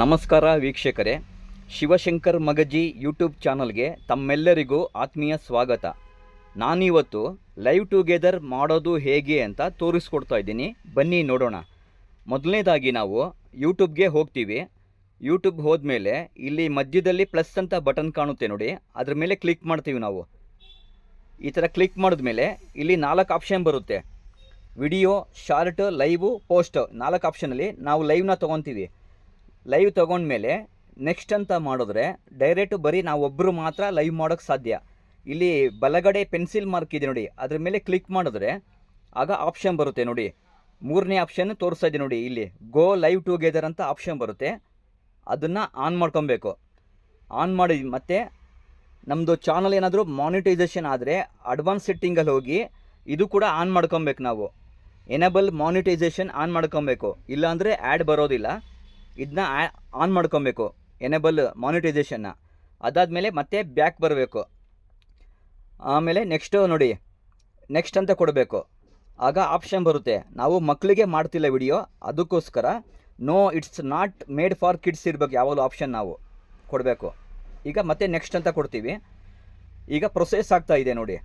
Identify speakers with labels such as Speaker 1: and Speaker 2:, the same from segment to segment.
Speaker 1: ನಮಸ್ಕಾರ ವೀಕ್ಷಕರೇ. ಶಿವಶಂಕರ್ ಮಗಜಿ ಯೂಟ್ಯೂಬ್ ಚಾನಲ್ಗೆ ತಮ್ಮೆಲ್ಲರಿಗೂ ಆತ್ಮೀಯ ಸ್ವಾಗತ. ನಾನಿವತ್ತು ಲೈವ್ ಟುಗೆದರ್ ಮಾಡೋದು ಹೇಗೆ ಅಂತ ತೋರಿಸ್ಕೊಡ್ತಾ ಇದ್ದೀನಿ. ಬನ್ನಿ ನೋಡೋಣ. ಮೊದಲನೇದಾಗಿ ನಾವು ಯೂಟ್ಯೂಬ್ಗೆ ಹೋಗ್ತೀವಿ. ಯೂಟ್ಯೂಬ್ ಹೋದ್ಮೇಲೆ ಇಲ್ಲಿ ಮಧ್ಯದಲ್ಲಿ ಪ್ಲಸ್ ಅಂತ ಬಟನ್ ಕಾಣುತ್ತೆ ನೋಡಿ. ಅದ್ರ ಮೇಲೆ ಕ್ಲಿಕ್ ಮಾಡ್ತೀವಿ ನಾವು. ಈ ಥರ ಕ್ಲಿಕ್ ಮಾಡಿದ್ಮೇಲೆ ಇಲ್ಲಿ ನಾಲ್ಕು ಆಪ್ಷನ್ ಬರುತ್ತೆ. ವಿಡಿಯೋ, ಶಾರ್ಟ್, ಲೈವು, ಪೋಸ್ಟ್ ನಾಲ್ಕು ಆಪ್ಷನಲ್ಲಿ ನಾವು ಲೈವ್ನ ತೊಗೊತೀವಿ. ಲೈವ್ ತೊಗೊಂಡ್ಮೇಲೆ ನೆಕ್ಸ್ಟ್ ಅಂತ ಮಾಡಿದ್ರೆ ಡೈರೆಕ್ಟ್ ಬರೀ ನಾವು ಒಬ್ಬರು ಮಾತ್ರ ಲೈವ್ ಮಾಡೋಕ್ಕೆ ಸಾಧ್ಯ. ಇಲ್ಲಿ ಬಲಗಡೆ ಪೆನ್ಸಿಲ್ ಮಾರ್ಕ್ ಇದೆ ನೋಡಿ, ಅದ್ರ ಮೇಲೆ ಕ್ಲಿಕ್ ಮಾಡಿದ್ರೆ ಆಗ ಆಪ್ಷನ್ ಬರುತ್ತೆ ನೋಡಿ. ಮೂರನೇ ಆಪ್ಷನ್ ತೋರಿಸ್ತಾ ಇದೆ ನೋಡಿ ಇಲ್ಲಿ ಗೋ ಲೈವ್ ಟುಗೆದರ್ ಅಂತ ಆಪ್ಷನ್ ಬರುತ್ತೆ. ಅದನ್ನು ಆನ್ ಮಾಡ್ಕೊಬೇಕು. ಆನ್ ಮಾಡಿ ಮತ್ತು ನಮ್ಮದು ಚಾನಲ್ ಏನಾದರೂ ಮಾನಿಟೈಸೇಷನ್ ಆದರೆ ಅಡ್ವಾನ್ಸ್ ಸೆಟ್ಟಿಂಗಲ್ಲಿ ಹೋಗಿ ಇದು ಕೂಡ ಆನ್ ಮಾಡ್ಕೊಬೇಕು ನಾವು. ಎನೇಬಲ್ ಮಾನಿಟೈಸೇಷನ್ ಆನ್ ಮಾಡ್ಕೊಬೇಕು. ಇಲ್ಲಾಂದರೆ ಆ್ಯಡ್ ಬರೋದಿಲ್ಲ. ಇದನ್ನ ಆನ್ ಮಾಡ್ಕೊಬೇಕು. ಎನೇಬಲ್ ಮಾನಿಟೈಸೇಷನ್ನ ಅದಾದಮೇಲೆ ಮತ್ತೆ ಬ್ಯಾಕ್ ಬರಬೇಕು. ಆಮೇಲೆ ನೆಕ್ಸ್ಟು ನೋಡಿ. ನೆಕ್ಸ್ಟ್ ಅಂತ ಕೊಡಬೇಕು. ಆಗ ಆಪ್ಷನ್ ಬರುತ್ತೆ. ನಾವು ಮಕ್ಕಳಿಗೆ ಮಾಡ್ತಿಲ್ಲ ವಿಡಿಯೋ ಅದಕ್ಕೋಸ್ಕರ no it's not made for kids ಇರಬೇಕು ಯಾವಾಗಲೂ ಆಪ್ಷನ್ ನಾವು ಕೊಡಬೇಕು. ಈಗ ಮತ್ತೆ ನೆಕ್ಸ್ಟ್ ಅಂತ ಕೊಡ್ತೀವಿ. ಈಗ ಪ್ರೊಸೆಸ್ ಆಗ್ತಾ ಇದೆ ನೋಡಿ.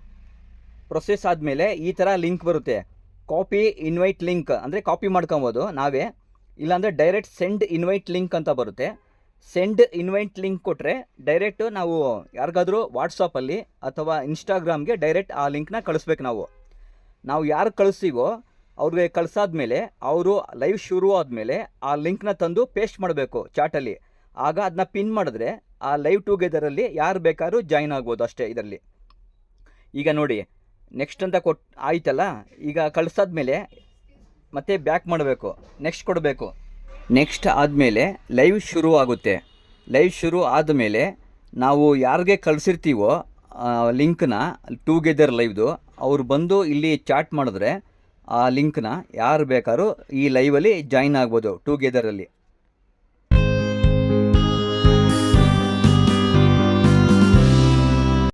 Speaker 1: ಪ್ರೊಸೆಸ್ ಆದಮೇಲೆ ಈ ಥರ ಲಿಂಕ್ ಬರುತ್ತೆ. ಕಾಪಿ ಇನ್ವೈಟ್ ಲಿಂಕ್ ಅಂದರೆ ಕಾಪಿ ಮಾಡ್ಕೊಬೋದು ನಾವೇ. ಇಲ್ಲಾಂದರೆ ಡೈರೆಕ್ಟ್ ಸೆಂಡ್ ಇನ್ವೈಟ್ ಲಿಂಕ್ ಅಂತ ಬರುತ್ತೆ. ಸೆಂಡ್ ಇನ್ವೈಟ್ ಲಿಂಕ್ ಕೊಟ್ಟರೆ ಡೈರೆಕ್ಟು ನಾವು ಯಾರಿಗಾದರೂ ವಾಟ್ಸಪ್ಪಲ್ಲಿ ಅಥವಾ ಇನ್ಸ್ಟಾಗ್ರಾಮ್ಗೆ ಡೈರೆಕ್ಟ್ ಆ ಲಿಂಕ್ನ ಕಳಿಸ್ಬೇಕು ನಾವು. ನಾವು ಯಾರು ಕಳಿಸ್ತೀವೋ ಅವ್ರಿಗೆ ಕಳ್ಸಾದ್ಮೇಲೆ ಅವರು ಲೈವ್ ಶುರು ಆದಮೇಲೆ ಆ ಲಿಂಕ್ನ ತಂದು ಪೇಸ್ಟ್ ಮಾಡಬೇಕು ಚಾಟಲ್ಲಿ ಆಗ ಅದನ್ನ ಪಿನ್ ಮಾಡಿದ್ರೆ ಆ ಲೈವ್ ಟುಗೆದರಲ್ಲಿ ಯಾರು ಬೇಕಾದ್ರೂ ಜಾಯ್ನ್ ಆಗ್ಬೋದು ಅಷ್ಟೇ ಇದರಲ್ಲಿ. ಈಗ ನೋಡಿ ನೆಕ್ಸ್ಟ್ ಅಂತ ಕೊಟ್ಟು ಆಯ್ತಲ್ಲ? ಈಗ ಕಳ್ಸಾದ್ಮೇಲೆ ಮತ್ತೆ ಬ್ಯಾಕ್ ಮಾಡಬೇಕು. ನೆಕ್ಸ್ಟ್ ಕೊಡಬೇಕು. ನೆಕ್ಸ್ಟ್ ಆದಮೇಲೆ ಲೈವ್ ಶುರು ಆಗುತ್ತೆ. ಲೈವ್ ಶುರು ಆದಮೇಲೆ ನಾವು ಯಾರಿಗೆ ಕಳಿಸಿರ್ತೀವೋ ಲಿಂಕ್ನ ಟುಗೆದರ್ ಲೈವ್ದು ಅವ್ರು ಬಂದು ಇಲ್ಲಿ ಚಾಟ್ ಮಾಡಿದ್ರೆ ಆ ಲಿಂಕ್ನ ಯಾರು ಬೇಕಾದ್ರೂ ಈ ಲೈವಲ್ಲಿ ಜಾಯ್ನ್ ಆಗ್ಬೋದು ಟುಗೆದರಲ್ಲಿ